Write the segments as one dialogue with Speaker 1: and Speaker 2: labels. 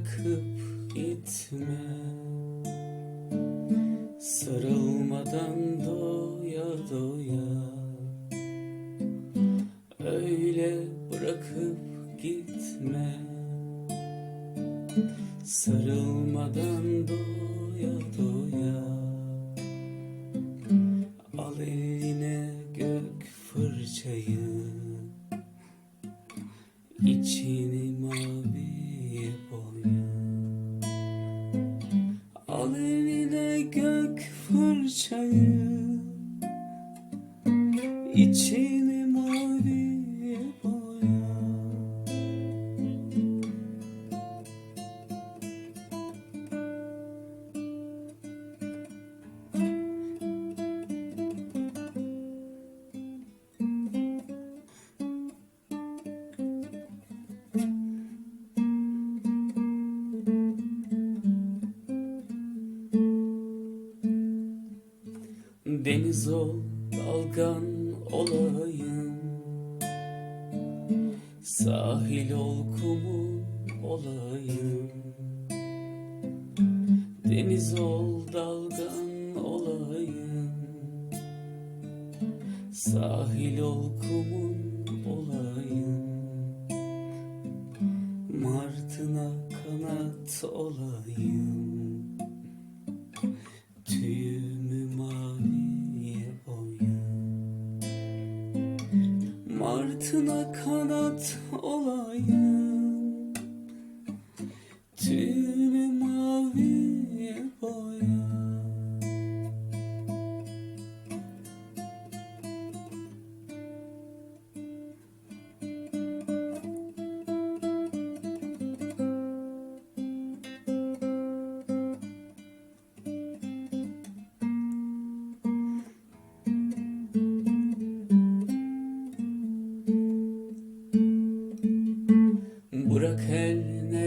Speaker 1: bırakıp gitme. Sarılmadan doya doya. Öyle bırakıp gitme. Sarılmadan doya doya. Al eline gök fırçayı. İçini İçini maviye boya. Deniz ol, dalgan olayım. Sahil ol, kumun olayım. Deniz ol, dalgan olayım. Sahil ol, kumun olayım. Martına kanat olayım Martına kanat olayım. Tüyümü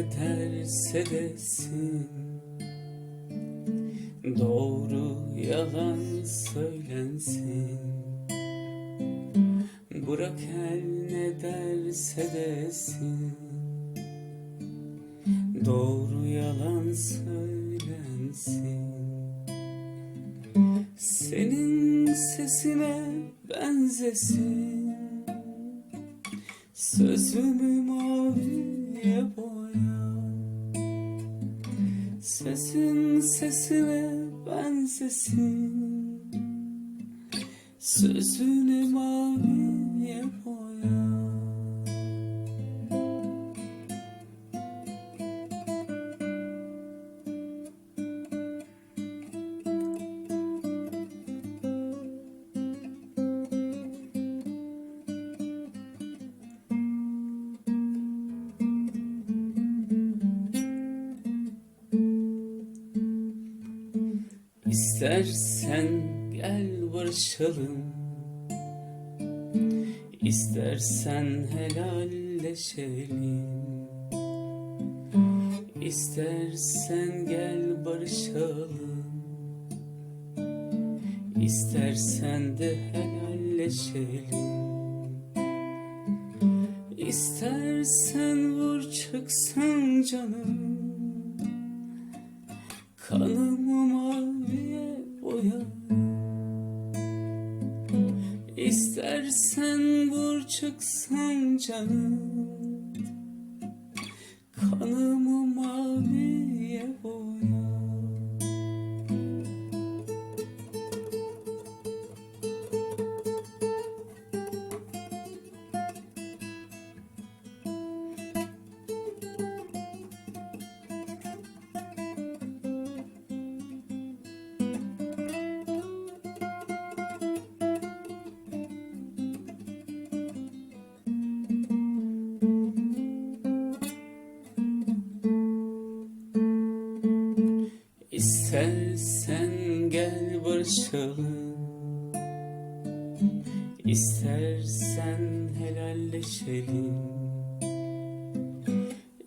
Speaker 1: ne derse desin. Doğru yalan söylensin. Bırak el ne derse desin. Doğru yalan söylensin. Senin sesine benzesin. Sözümü maviye boya Sesin sesine benzesin Sözünü maviye boya İstersen gel barışalım. İstersen helalleşelim. İstersen gel barışalım. İstersen de helalleşelim. İstersen vur çıksın canım. Kanımı boya İstersen vur çıksan canım. Kanımı İstersen gel barışalım. İstersen helalleşelim.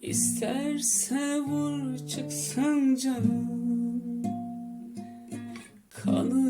Speaker 1: İsterse vur çıksın canım. Kanı